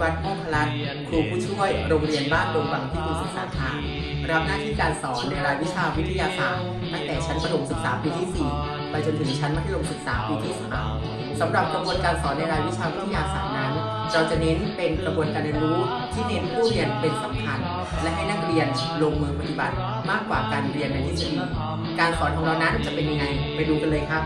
ริวัตรโมคลัตน์ครูผู้ช่วยโรงเรียนบ้านดงบังที่กรุงศึกษาค่ะรับหน้าที่การสอนในรายวิชาวิทยาศาสตร์ ตั้งแต่ชั้นประถมศึกษาปีที่ 4 ไปจนถึงชั้นมัธยมศึกษาปีที่3สำหรับกระบวนการสอนในรายวิชาวิทยาศาสตร์นั้นเราจะเน้นเป็นกระบวนการเรียนรู้ที่เน้นผู้เรียนเป็นสำคัญ และให้นักเรียนลงมือปฏิบัติมากกว่าการเรียนในทฤษฎีการสอนของเรานั้นจะเป็นยังไงไปดูกันเลยครับ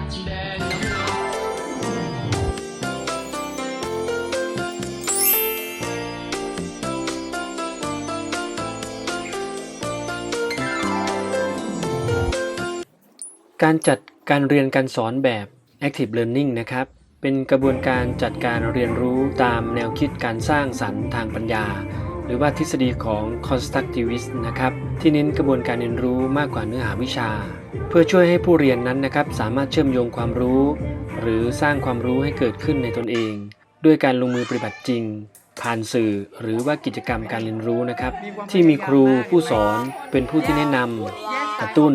การจัดการเรียนการสอนแบบ Active Learning นะครับ เป็นกระบวนการจัดการเรียนรู้ตามแนวคิดการสร้างสรรค์ทางปัญญา หรือว่าทฤษฎีของ Constructivist นะครับ ที่เน้นกระบวนการเรียนรู้มากกว่าเนื้อหาวิชา เพื่อช่วยให้ผู้เรียนนั้นนะครับ สามารถเชื่อมโยงความรู้ หรือสร้างความรู้ให้เกิดขึ้นในตนเอง ด้วยการลงมือปฏิบัติจริงผ่านสื่อหรือว่ากิจกรรมการเรียนรู้นะครับ ที่มีครูผู้สอนเป็นผู้ที่แนะนำกระตุ้น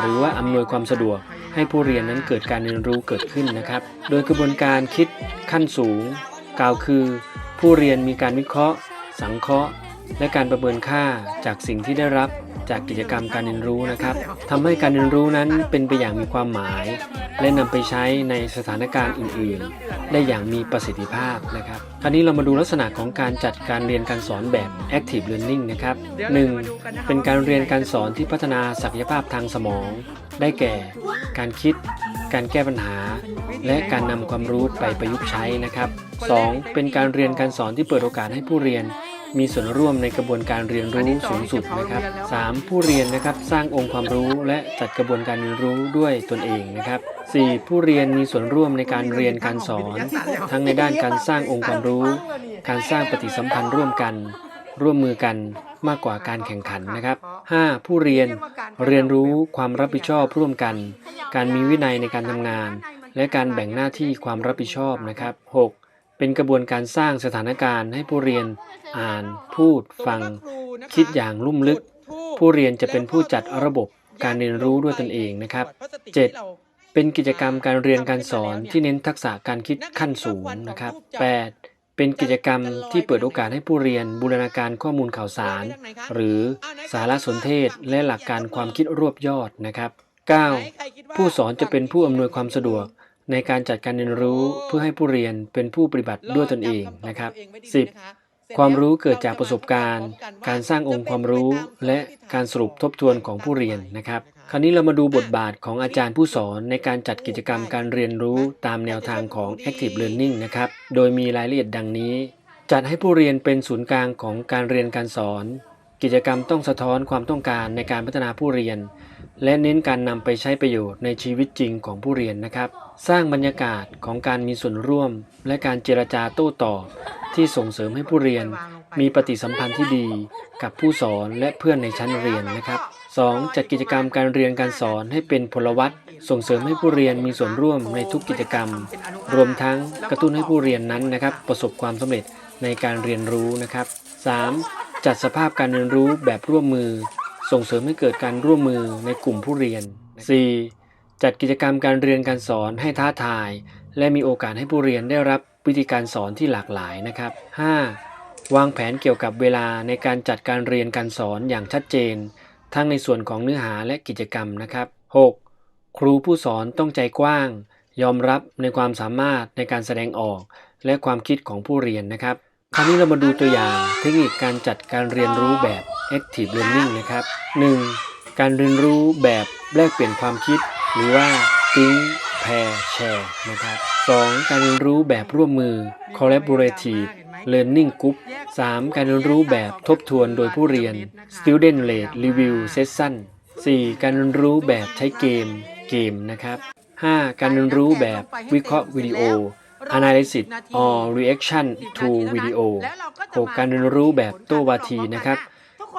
หรือว่าอำนวยความสะดวกให้ผู้เรียนนั้นเกิดการเรียนรู้เกิดขึ้นนะครับ โดยกระบวนการคิดขั้นสูง กล่าวคือ ผู้เรียนมีการวิเคราะห์ สังเคราะห์ และการประเมินค่าจากสิ่งที่ได้รับ จากกิจกรรมการเรียนรู้นะครับทำให้การเรียนรู้นั้นเป็นไปอย่างมีความหมาย และนำไปใช้ในสถานการณ์อื่น ๆ ได้อย่างมีประสิทธิภาพนะครับคราวนี้เรามาดูลักษณะของการจัดการเรียนการสอนแบบ active learning นะครับ 1. เป็นการเรียนการสอนที่พัฒนาศักยภาพทางสมอง ได้แก่ การคิด การแก้ปัญหา และการนำความรู้ไปประยุกต์ใช้นะครับ 2. เป็นการเรียนการสอนที่เปิดโอกาสให้ผู้เรียน มีส่วนร่วมในกระบวนการเรียนรู้สูงสุดนะครับ 3. ผู้เรียนนะครับสร้างองค์ความรู้และจัดกระบวนการเรียนรู้ด้วยตนเองนะครับ 4. ผู้เรียนมีส่วนร่วมในการเรียนการสอน ทั้งในด้านการสร้างองค์ความรู้ การสร้างปฏิสัมพันธ์ร่วมกัน ร่วมมือกันมากกว่าการแข่งขันนะครับ 5. ผู้เรียนเรียนรู้ความรับผิดชอบร่วมกัน การมีวินัยในการทำงาน และการแบ่งหน้าที่ความรับผิดชอบนะครับ 6. เป็นกระบวนการสร้างสถานการณ์ให้ผู้เรียนอ่านพูดฟัง คิดอย่างลุ่มลึก ผู้เรียนจะเป็นผู้จัดระบบการเรียนรู้ด้วยตนเองนะครับ 7. เป็นกิจกรรมการเรียนการสอนที่เน้นทักษะการคิดขั้นสูงนะครับ 8. เป็นกิจกรรมที่เปิดโอกาสให้ผู้เรียนบูรณาการข้อมูลข่าวสาร หรือสารสนเทศและหลักการความคิดรวบยอดนะครับ 9. ผู้สอนจะเป็นผู้อำนวยความสะดวก ในการจัดการเรียนรู้เพื่อให้ผู้เรียนเป็นผู้ปฏิบัติด้วยตนเองนะครับ 10. ความรู้เกิดจากประสบการณ์ การสร้างองค์ความรู้และการสรุปทบทวนของผู้เรียนนะครับ คราวนี้เรามาดูบทบาทของอาจารย์ผู้สอนในการจัดกิจกรรมการเรียนรู้ตามแนวทางของ Active Learning นะครับ โดยมีรายละเอียดดังนี้ จัดให้ผู้เรียนเป็นศูนย์กลางของการเรียนการสอน กิจกรรมต้องสะท้อนความต้องการในการพัฒนาผู้เรียน และเน้นการนำไปใช้ประโยชน์ในชีวิตจริงของผู้เรียนนะครับ สร้างบรรยากาศของการมีส่วนร่วม และการเจรจาโต้ตอบที่ส่งเสริมให้ผู้เรียน มีปฏิสัมพันธ์ที่ดีกับผู้สอนและเพื่อนในชั้นเรียนนะครับ 2. จัดกิจกรรมการเรียนการสอนให้เป็นพลวัตส่งเสริมให้ผู้เรียนมีส่วนร่วมในทุกกิจกรรม รวมทั้งกระตุ้นให้ผู้เรียนนั้นนะครับ ประสบความสำเร็จในการเรียนรู้นะครับ 3. จัดสภาพการเรียนรู้แบบร่วมมือ ส่งเสริมให้เกิดการร่วมมือในกลุ่มผู้เรียน 4. จัดกิจกรรมการเรียนการสอนให้ท้าทาย และมีโอกาสให้ผู้เรียนได้รับวิธีการสอนที่หลากหลายนะครับ 5. วางแผนเกี่ยวกับเวลาในการจัดการเรียนการสอนอย่างชัดเจน ทั้งในส่วนของเนื้อหาและกิจกรรมนะครับ 6. ครูผู้สอนต้องใจกว้าง ยอมรับในความสามารถในการแสดงออก และความคิดของผู้เรียนนะครับ คราวนี้เรามาดูตัวอย่างเทคนิคการจัดการเรียนรู้แบบ Active Learning นะครับ 1. การเรียนรู้แบบแลกเปลี่ยนความคิด หรือว่า Think Pair Share นะครับ 2. การเรียนรู้แบบร่วมมือ Collaborative Learning Group 3. การเรียนรู้แบบทบทวนโดยผู้เรียน Student Led Review Session 4. การเรียนรู้แบบใช้เกมเกมนะครับ 5. การเรียนรู้แบบวิเคราะห์วิดีโอ Analysis or Reaction to Video 6. การเรียนรู้แบบโต้วาทีนะครับ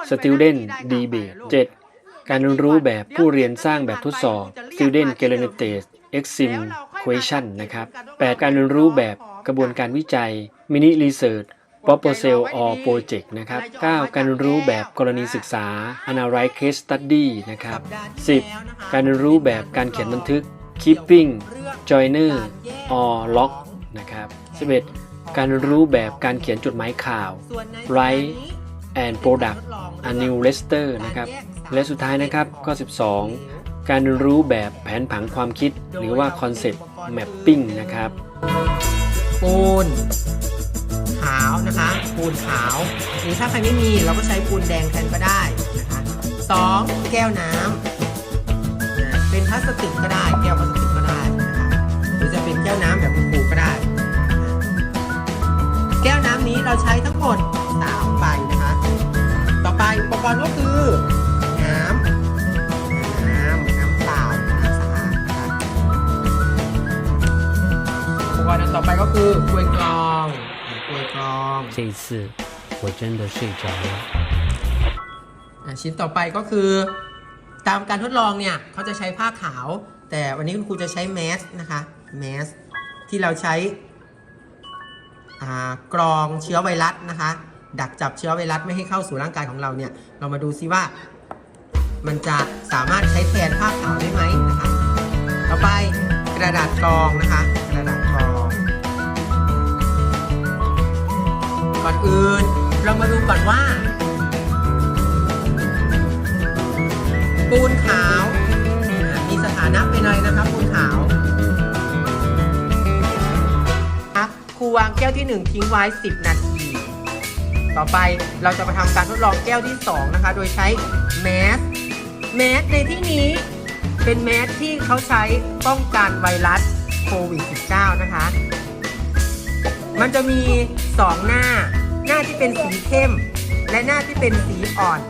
Student Debate 7. การเรียนรู้แบบผู้เรียนสร้างแบบทดสอบ Student Generated Exim Question นะครับ 8. การเรียนรู้แบบกระบวนการวิจัย Mini Research Proposal or Project นะครับ 9. การเรียนรู้แบบกรณีศึกษา Analyze Case Study นะครับ 10. การเรียนรู้แบบการเขียนบันทึก Keeping Joiner or Log นะครับ 11. การรู้แบบการเขียนจดหมายข่าวส่วนใน Write and Product อั a new letter นะครับ และสุดท้ายนะครับข้อ 12 การรู้แบบแผนผังความคิด หรือว่า concept mapping นะครับปูนขาวนะคะปูนขาวหรือถ้าใครไม่มีเราก็ใช้ปูนแดงแทนก็ได้นะคะสองแก้วน้ำนะเป็นพลาสติกก็ได้แก้วพลาสติกก็ได้นะคะ หรือจะเป็นแก้วน้ำแบบปูก็ได้ แก้วน้ำนี้เราใช้ทั้งหมด3ใบนะคะ ต่อไปอุปกรณ์ก็คือ น้ำ น้ำ น้ำเปล่า น้ำสะอาดนะคะอุปกรณ์อันต่อไปก็คือกล้วยกรองกล้วยกรอง 这一次我真的睡着了 อ่ะชิ้นต่อไปก็คือ ตามการทดลองเนี่ยเขาจะใช้ผ้าขาว แต่วันนี้คุณครูจะใช้แมสนะคะ แมสที่เราใช้กรองเชื้อไวรัสนะคะ ดักจับเชื้อไวรัสไม่ให้เข้าสู่ร่างกายของเราเนี่ย เรามาดูซิว่า มันจะสามารถใช้แทนผ้าขาวได้ไหมนะคะ ต่อไปกระดาษกรองนะคะ กระดาษกรอง ก่อนอื่นเรามาดูก่อนว่า ปูนขาว วางแก้วที่ 1 ทิ้งไว้ 10 นาที ต่อไปเราจะมาทำการทดลองแก้วที่ 2 นะคะ โดยใช้แมสแมสในที่นี้เป็นแมสที่เขาใช้ป้องกันไวรัสโควิด -19 นะคะ มันจะมี 2 หน้า หน้าที่เป็นสีเข้ม และหน้าที่เป็นสีอ่อน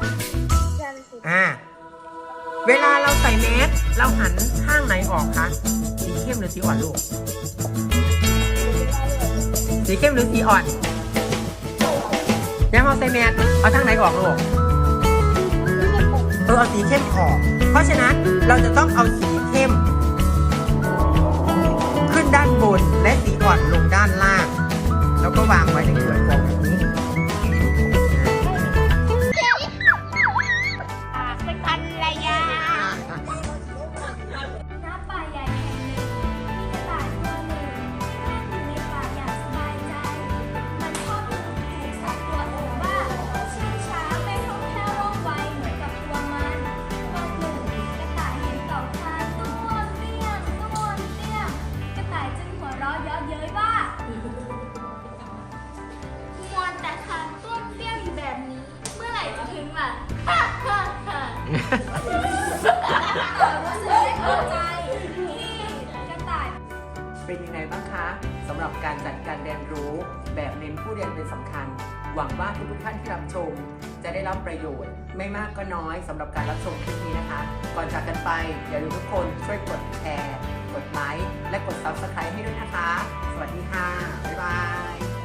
อ่าเวลาเราใส่แมสเราหันข้างไหนออกคะ สีเข้มหรือสีอ่อนลูก สีเข้มหรือสีอ่อนยังเอาใส่แมสเอาทั้งไหนออกลูกเออเอาสีเข้มออก เพราะฉะนั้นเราจะต้องเอาสีเข้ม ขึ้นด้านบนและสีอ่อน ป่ะฮ่าฮ่าฮ่ารู้สึกไม่เข้าใจที่กระต่าย เป็นยังไงบ้างคะสำหรับการจัดการเรียนรู้แบบเน้นผู้เรียนเป็นสำคัญ หวังว่าทุกท่านที่รับชม จะได้รับประโยชน์ ไม่มากก็น้อยสำหรับการรับชมคลิปนี้นะคะ ก่อนจากกันไปอย่าลืมทุกคนช่วยกดแชร์กดไลค์และกด Subscribe ให้ด้วยนะคะ สวัสดีค่ะ บ๊ายบาย